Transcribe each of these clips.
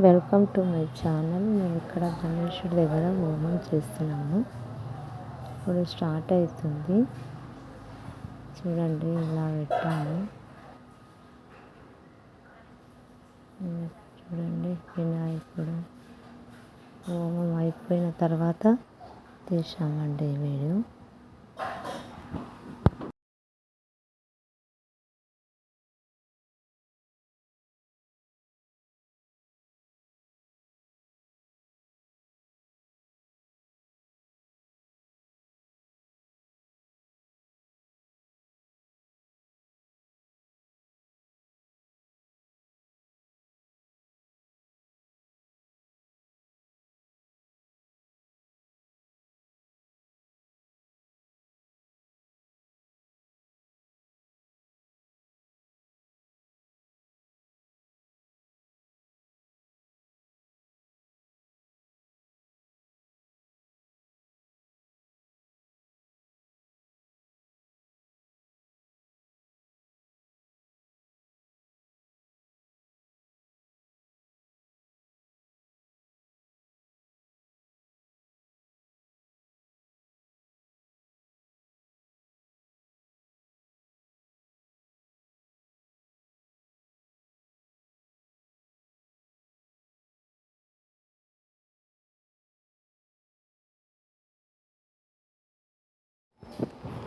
Welcome to my channel మేము ఇక్కడ గణేశుడి దగ్గర హోమం చేస్తున్నాము. ఇప్పుడు స్టార్ట్ అవుతుంది. చూడండి ఇలా పెట్టాము. చూడండి వినాయకుడు హోమం అయిపోయిన తర్వాత తీసామండి video.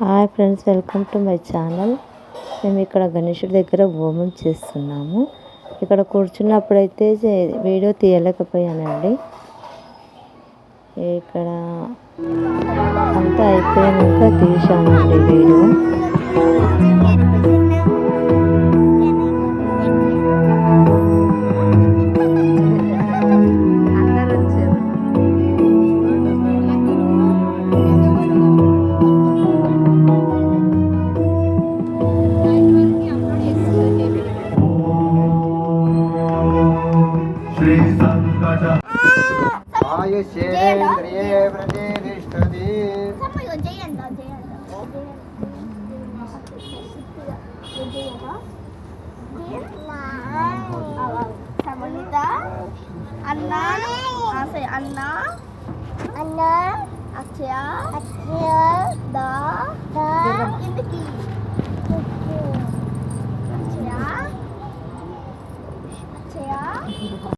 Hi friends welcome to my channel. మేము ఇక్కడ గణేషుడి దగ్గర హోమం చేస్తున్నాము. ఇక్కడ కూర్చున్నప్పుడైతే వీడియో తీయలేకపోయానండి. ఇక్కడ అంతా అయిపోయాక తీసామండి వీడియో. आयुष्येन्द्रिये व्रते तिष्ठति अन्ना अन्ना अन्ना अक्षया अक्षया दा दा। इनकी।